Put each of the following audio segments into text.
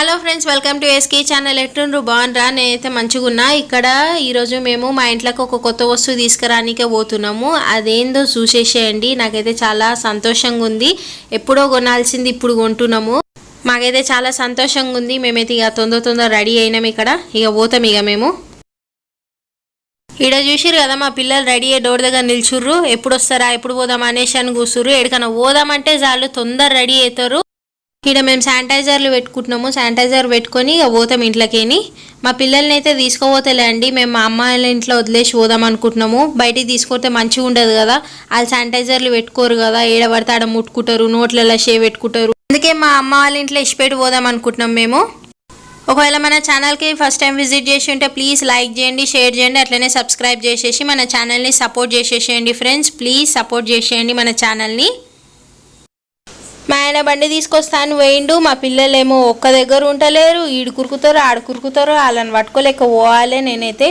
Hello friends welcome to SK channel ఎట్టుండ్రు బాగుండ్రా? నేనైతే మంచిగా ఉన్నా ఇక్కడ ఈరోజు మేము మా ఇంట్లోకి ఒక కొత్త వస్తువు తీసుకురానికే పోతున్నాము. అదేందో చూసేసేయండి. నాకైతే చాలా సంతోషంగా ఉంది ఎప్పుడో కొనాల్సింది ఇప్పుడు కొంటున్నాము. మాకైతే చాలా సంతోషంగా ఉంది మేమైతే ఇక తొందర తొందర రెడీ అయినాం ఇక్కడ. ఇక పోతాం ఇక మేము. ఈడ చూసిరు కదా మా పిల్లలు రెడీ అయ్యి డోర్ దగ్గర నిల్చుర్రు. ఎప్పుడు వస్తారా ఎప్పుడు పోదాం అనేసి అని కూర్చుర్రు ఎక్కడికైనా పోదామంటే చాలు తొందర రెడీ అవుతారు. ఇక్కడ మేము శానిటైజర్లు పెట్టుకుంటున్నాము శానిటైజర్ పెట్టుకొని ఇక పోతాం ఇంట్లోకేని. మా పిల్లల్ని అయితే తీసుకోపోతలే అండి మేము మా అమ్మాయిల ఇంట్లో వదిలేసి పోదాం అనుకుంటున్నాము. బయటికి తీసుకొస్తే మంచిగా ఉండదు కదా వాళ్ళు శానిటైజర్లు పెట్టుకోరు కదా ఏడబడితే ఆడ ముట్టుకుంటారు నోట్లలో షే పెట్టుకుంటారు. అందుకే మా అమ్మ వాళ్ళ ఇంట్లో ఇష్టపెట్టి పోదాం అనుకుంటున్నాం మేము. ఒకవేళ మన ఛానల్కి ఫస్ట్ టైం విజిట్ చేసి ఉంటే ప్లీజ్ లైక్ చేయండి షేర్ చేయండి అట్లనే సబ్స్క్రైబ్ చేసేసి మన ఛానల్ని సపోర్ట్ చేసేసేయండి ఫ్రెండ్స్. ప్లీజ్ సపోర్ట్ చేసేయండి మన ఛానల్ని. ఆయన బండి తీసుకొస్తాను పోయిండు మా పిల్లలేమో ఒక్క దగ్గర ఉంటలేరు ఈడు కురుకుతారు ఆడ కురుకుతారు. వాళ్ళని పట్టుకోలేక పోవాలి నేనైతే.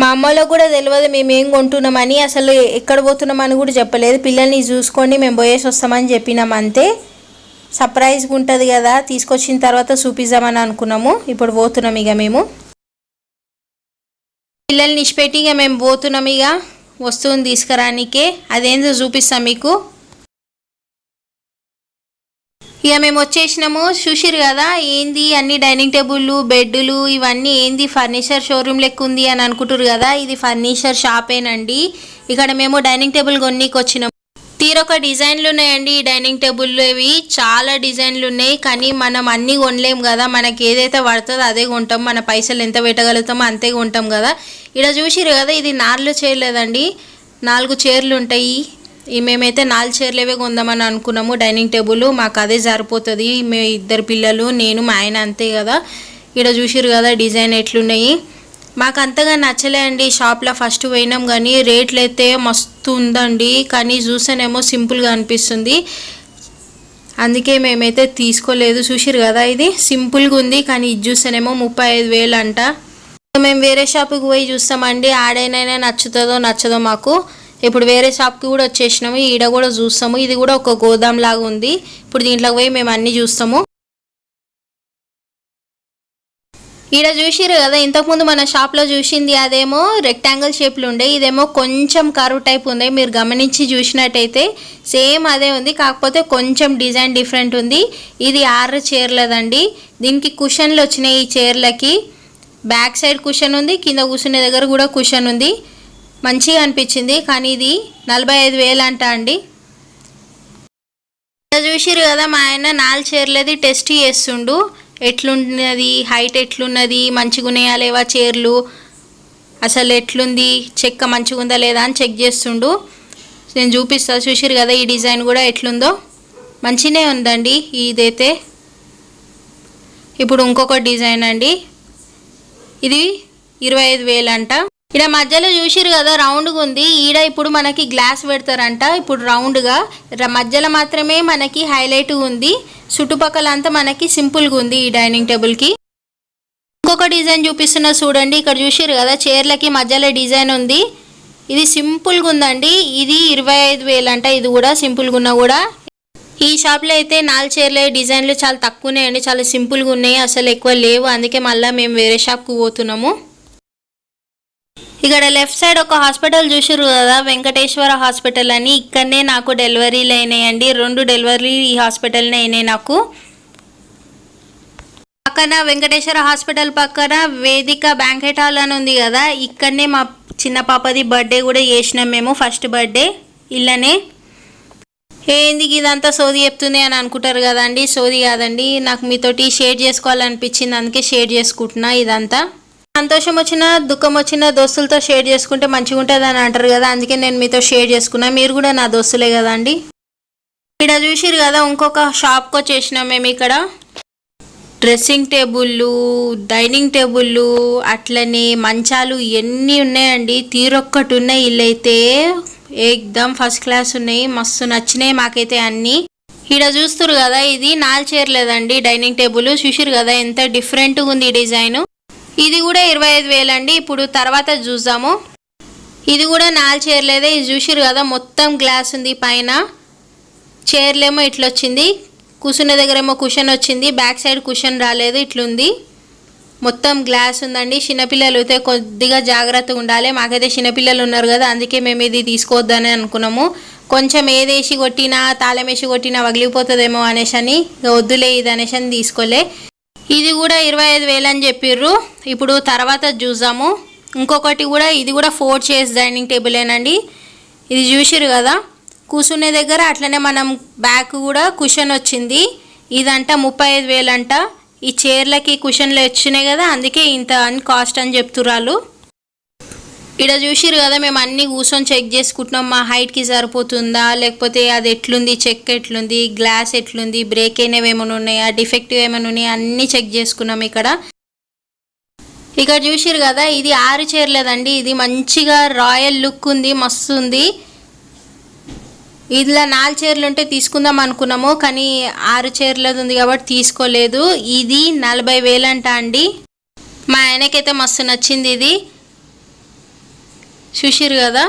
మా అమ్మలో కూడా తెలియదు మేము ఏం కొంటున్నామని. అసలు ఎక్కడ పోతున్నామని కూడా చెప్పలేదు. పిల్లల్ని చూసుకోండి మేము పోయేసి వస్తామని చెప్పినాం అంతే. సర్ప్రైజ్గా ఉంటుంది కదా తీసుకొచ్చిన తర్వాత చూపిద్దామని అనుకున్నాము. ఇప్పుడు పోతున్నాం ఇక మేము. పిల్లల్ని ఇచ్చిపెట్టి ఇక మేము పోతున్నాం ఇక. వస్తువుని తీసుకురానికే. అదేందో చూపిస్తాం మీకు. ఇక మేము వచ్చేసినాము. చూసిరు కదా ఏంది అన్ని డైనింగ్ టేబుల్లు బెడ్లు ఇవన్నీ ఏంది ఫర్నిచర్ షోరూమ్ లెక్క ఉంది అని అనుకుంటారు కదా ఇది ఫర్నిచర్ షాపేనండి. ఇక్కడ మేము డైనింగ్ టేబుల్ కొన్నికి వచ్చినాము తీరొక డిజైన్లు ఉన్నాయండి ఈ డైనింగ్ టేబుల్ ఇవి చాలా డిజైన్లు ఉన్నాయి కానీ మనం అన్ని కొనలేము కదా. మనకి ఏదైతే పడుతుందో అదే కొంటాం. మన పైసలు ఎంత పెట్టగలుగుతామో అంతే కొంటాం కదా. ఇక్కడ చూసిరు కదా ఇది నాలుగు చేయలేదండి నాలుగు చీరలు ఉంటాయి మేమైతే నాలుగు చైర్లేవే కొందామని అనుకున్నాము. డైనింగ్ టేబుల్ మాకు అదే సరిపోతుంది. మే ఇద్దరు పిల్లలు నేను మా ఆయన అంతే కదా. ఇక్కడ చూసిరు కదా డిజైన్ ఎట్లున్నాయి. మాకు అంతగా నచ్చలే అండి షాప్లో ఫస్ట్ పోయినాం కానీ రేట్లు అయితే మస్తు ఉందండి. కానీ చూసానేమో సింపుల్గా అనిపిస్తుంది. అందుకే మేమైతే తీసుకోలేదు. చూసిరు కదా ఇది? సింపుల్గా ఉంది కానీ ఇది చూస్తేనేమో ముప్పై ఐదు వేలు అంట మేము వేరే షాప్కి పోయి చూస్తామండి. ఆడైనా నచ్చుతుందో నచ్చదో మాకు. ఇప్పుడు వేరే షాప్కి కూడా వచ్చేసినాము. ఈడ కూడా చూస్తాము. ఇది కూడా ఒక గోదాం లాగా ఉంది. ఇప్పుడు దీంట్లోకి పోయి మేము అన్నీ చూస్తాము. ఈడ చూసిరు కదా ఇంతకుముందు మన షాప్లో చూసింది అదేమో రెక్టాంగిల్ షేప్లు ఉండే. ఇదేమో కొంచెం కరువు టైప్ ఉంది మీరు గమనించి చూసినట్టయితే సేమ్ అదే ఉంది. కాకపోతే కొంచెం డిజైన్ డిఫరెంట్ ఉంది. ఇది ఆరు చీరలదండి. దీనికి కుషన్లు వచ్చినాయి ఈ చీరలకి. బ్యాక్ సైడ్ కుషన్ ఉంది. కింద కూర్చునే దగ్గర కూడా కుషన్ ఉంది. మంచిగా అనిపించింది కానీ ఇది నలభై ఐదు వేలు అంట అండి. చూసిరు కదా మా ఆయన నాలుగు చీరలది టెస్ట్ చేస్తుండు. ఎట్లున్నది హైట్ ఎట్లున్నది మంచిగా ఉన్నాయా లేవా చీరలు? అసలు ఎట్లుంది చెక్క మంచిగా ఉందా లేదా అని చెక్ చేస్తుండు. నేను చూపిస్తా చూసిరు కదా ఈ డిజైన్ కూడా ఎట్లుందో. మంచినే ఉందండి ఇదైతే. ఇప్పుడు ఇంకొక డిజైన్ అండి. ఇది ఇరవై ఐదు వేలు అంట. ఈడ మధ్యలో చూసిరు కదా రౌండ్గా ఉంది. ఈడ ఇప్పుడు మనకి గ్లాస్ పెడతారంట. ఇప్పుడు రౌండ్గా. మధ్యలో మాత్రమే మనకి హైలైట్ ఉంది. చుట్టుపక్కల అంతా మనకి సింపుల్గా ఉంది ఈ డైనింగ్ టేబుల్కి. ఇంకొక డిజైన్ చూపిస్తున్నా చూడండి. ఇక్కడ చూసిరు కదా చైర్లకి మధ్యలో డిజైన్ ఉంది. ఇది సింపుల్గా ఉందండి. ఇది ఇరవై ఐదు వేలు అంట ఇది కూడా సింపుల్గా ఉన్నా కూడా. ఈ షాప్లో అయితే నాలుగు చీరల డిజైన్లు చాలా తక్కువనే అండి. చాలా సింపుల్గా ఉన్నాయి. అసలు ఎక్కువ లేవు. అందుకే మళ్ళీ మేము వేరే షాప్కి పోతున్నాము. ఇక్కడ లెఫ్ట్ సైడ్ ఒక హాస్పిటల్ చూసారు కదా వెంకటేశ్వర హాస్పిటల్ అని. ఇక్కడనే నాకు డెలివరీలు అయినాయండి. రెండు డెలివరీ ఈ హాస్పిటల్నే అయినాయి నాకు. పక్కన వెంకటేశ్వర హాస్పిటల్ పక్కన వేదిక బ్యాంకెట్ హాల్ అని ఉంది కదా ఇక్కడనే మా చిన్న పాపది బర్త్డే కూడా చేసినాం మేము ఫస్ట్ బర్త్డే ఇల్లనే. ఏంది ఇదంతా సోది చెప్తుంది అని అనుకుంటారు కదండి. సోది కాదండి. నాకు మీతోటి షేర్ చేసుకోవాలనిపించింది అందుకే షేర్ చేసుకుంటున్నా ఇదంతా. సంతోషం వచ్చినా దుఃఖం వచ్చినా దోస్తులతో షేర్ చేసుకుంటే మంచిగా ఉంటుంది అని అంటారు కదా అందుకే నేను మీతో షేర్ చేసుకున్నా. మీరు కూడా నా దోస్తులే కదండి ఇక్కడ చూసిరు కదా ఇంకొక షాప్కి వచ్చేసినాం మేము ఇక్కడ. డ్రెస్సింగ్ టేబుళ్ళు డైనింగ్ టేబుళ్ళు అట్లనే మంచాలు ఎన్ని ఉన్నాయండి? తీరొక్కటి ఉన్నాయి ఇల్లైతే. ఏకదమ్ ఫస్ట్ క్లాస్ ఉన్నాయి మస్తు నచ్చినాయి మాకైతే అన్నీ. ఇక్కడ చూస్తురు కదా ఇది నాలుగు చీరలేదండి డైనింగ్ టేబుల్. చూసిరు కదా ఎంత డిఫరెంట్గా ఉంది ఈ డిజైన్. ఇది కూడా ఇరవై ఐదు వేలండి ఇప్పుడు తర్వాత చూద్దాము. ఇది కూడా నాలుగు చీరలేదే ఇది చూసిరు కదా మొత్తం గ్లాస్ ఉంది పైన. చైర్లేమో ఇట్లా వచ్చింది కూర్చునే దగ్గరేమో కుషన్ వచ్చింది. బ్యాక్ సైడ్ కుషన్ రాలేదు ఇట్లుంది. మొత్తం గ్లాస్ ఉందండి. చిన్నపిల్లలు అయితే కొద్దిగా జాగ్రత్తగా ఉండాలి. మాకైతే చిన్నపిల్లలు ఉన్నారు కదా అందుకే మేము ఇది తీసుకోవద్దని అనుకున్నాము. కొంచెం ఏదేసి కొట్టినా తాళం వేసి కొట్టినా వగిలిపోతుందేమో అనేసి అని వద్దులే ఇది అనేసి అని తీసుకోలే. ఇది కూడా ఇరవై ఐదు వేలు అని చెప్పిర్రు. ఇప్పుడు తర్వాత చూసాము ఇంకొకటి కూడా ఇది కూడా ఫోర్ చైర్స్ డైనింగ్ టేబులేనండి ఇది చూసిరు కదా. కూర్చునే దగ్గర అట్లనే మనం బ్యాక్ కూడా కుషన్ వచ్చింది. ఇదంట ముప్పై ఐదు వేలంట. ఈ చైర్లకి కుషన్లు వచ్చినాయి కదా అందుకే ఇంత అని కాస్ట్ అని చెప్తురాలు ఇక్కడ చూసిరు కదా మేము అన్ని కూర్చొని చెక్ చేసుకుంటున్నాం. మా హైట్కి సరిపోతుందా? లేకపోతే అది ఎట్లుంది? చెక్ ఎట్లుంది? గ్లాస్ ఎట్లుంది? బ్రేక్ అయినవి ఏమైనా ఉన్నాయా? డిఫెక్టివ్ ఏమైనా ఉన్నాయా? అన్నీ చెక్ చేసుకున్నాం ఇక్కడ. ఇక్కడ చూసిరు కదా ఇది ఆరు చేరలేదండి. ఇది మంచిగా రాయల్ లుక్ ఉంది మస్తు ఉంది. ఇలా నాలుగు చీరలు ఉంటే తీసుకుందాం అనుకున్నాము కానీ ఆరు చీరలది ఉంది కాబట్టి తీసుకోలేదు. ఇది నలభై వేలంట అండి. మా ఆయనకైతే మస్తు నచ్చింది ఇది. చూసిరు కదా?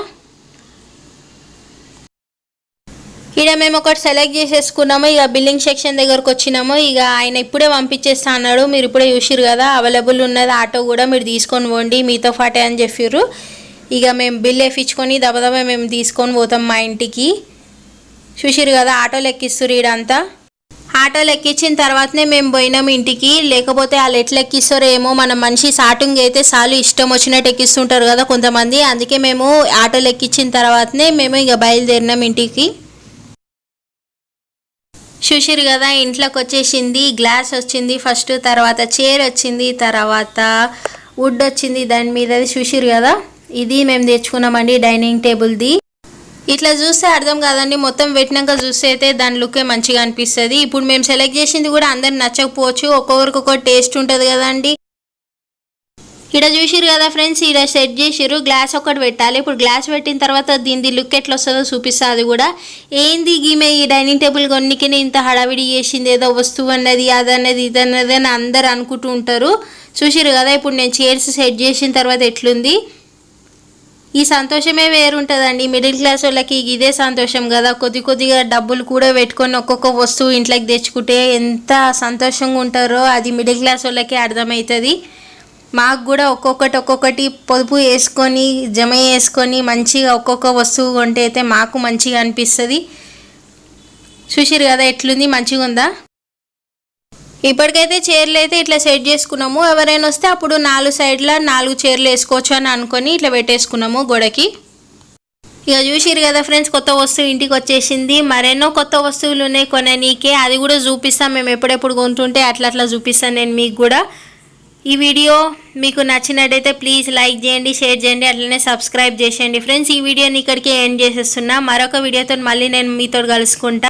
ఇక్కడ మేము ఒకటి సెలెక్ట్ చేసేసుకున్నాము ఇక బిల్లింగ్ సెక్షన్ దగ్గరకు వచ్చినాము ఇక ఆయన ఇప్పుడే పంపించేస్తా అన్నాడు మీరు ఇప్పుడే చూసిరు కదా అవైలబుల్ ఉన్నది ఆటో కూడా మీరు తీసుకొని పోండి మీతో పాటే అని చెప్పిర్రు. ఇక మేము బిల్ వేయించుకొని దబదబా మేము తీసుకొని పోతాం మా ఇంటికి. చూసిరు కదా ఆటోలు ఎక్కిస్తురు ఈడంతా. ఆటోలు ఎక్కించిన తర్వాతనే మేము పోయినాం ఇంటికి. లేకపోతే వాళ్ళు ఎట్లా ఎక్కిస్తారో ఏమో మన మనిషి సాటుంగ్ అయితే చాలు ఇష్టం వచ్చినట్టు ఎక్కిస్తుంటారు కదా కొంతమంది. అందుకే మేము ఆటోలు ఎక్కించిన తర్వాతనే మేము ఇక బయలుదేరినాం ఇంటికి. చూసిరు కదా ఇంట్లోకి వచ్చేసింది గ్లాస్ వచ్చింది ఫస్ట్ తర్వాత చైర్ వచ్చింది తర్వాత వుడ్ వచ్చింది దాని మీద చూసిరు కదా. ఇది మేము తెచ్చుకున్నామండి డైనింగ్ టేబుల్ది. ఇట్లా చూస్తే అర్థం కాదండి. మొత్తం పెట్టినాక చూస్తే అయితే దాని లుకే మంచిగా అనిపిస్తుంది. ఇప్పుడు మేము సెలెక్ట్ చేసింది కూడా అందరు నచ్చకపోవచ్చు. ఒక్కొక్కరికి ఒక్కొక్క టేస్ట్ ఉంటుంది కదండి. ఇక్కడ చూసిరు కదా ఫ్రెండ్స్ ఇక్కడ సెట్ చేసిరు గ్లాస్ ఒకటి పెట్టాలి. ఇప్పుడు గ్లాస్ పెట్టిన తర్వాత దీని లుక్ ఎట్లా వస్తుందో చూపిస్తా అది కూడా. ఏంది ఈమె ఈ డైనింగ్ టేబుల్ కొన్నికి ఇంత హడావిడి చేసింది. ఏదో వస్తువు అన్నది అదన్నది ఇదన్నది అని అందరు అనుకుంటూ ఉంటారు. చూసిరు కదా ఇప్పుడు నేను చైర్స్ సెట్ చేసిన తర్వాత ఎట్లుంది? ఈ సంతోషమే వేరుంటుందండి. మిడిల్ క్లాస్ వాళ్ళకి ఇదే సంతోషం కదా. కొద్ది కొద్దిగా డబ్బులు కూడా పెట్టుకొని ఒక్కొక్క వస్తువు ఇంట్లోకి తెచ్చుకుంటే ఎంత సంతోషంగా ఉంటారో అది మిడిల్ క్లాస్ వాళ్ళకి అర్థమవుతుంది. మాకు కూడా ఒక్కొక్కటి ఒక్కొక్కటి పొదుపు వేసుకొని జమ చేసుకొని మంచిగా ఒక్కొక్క వస్తువు కొంటే అయితే మాకు మంచిగా అనిపిస్తుంది. చూసిరు కదా ఎట్లుంది? మంచిగా ఉందా ఇప్పటికైతే చైర్లు అయితే ఇట్లా సెట్ చేసుకున్నాము. ఎవరైనా వస్తే అప్పుడు నాలుగు సైడ్ల నాలుగు చైర్లు వేసుకోవచ్చు అని అనుకొని ఇట్లా పెట్టేసుకున్నాము గోడకి. ఇక చూసిరు కదా ఫ్రెండ్స్ కొత్త వస్తువు ఇంటికి వచ్చేసింది. మరెన్నో కొత్త వస్తువులు ఉన్నాయి కొననీకే. అది కూడా చూపిస్తాం. మేము ఎప్పుడెప్పుడు కొంటుంటే అట్లా అట్లా చూపిస్తాను నేను మీకు కూడా. ఈ వీడియో మీకు నచ్చినట్టయితే ప్లీజ్ లైక్ చేయండి షేర్ చేయండి అట్లనే సబ్స్క్రైబ్ చేసేయండి. ఫ్రెండ్స్ ఈ వీడియోని ఇక్కడికి ఎండ్ చేసేస్తున్నా. మరొక వీడియోతో మళ్ళీ నేను మీతో కలుసుకుంటా.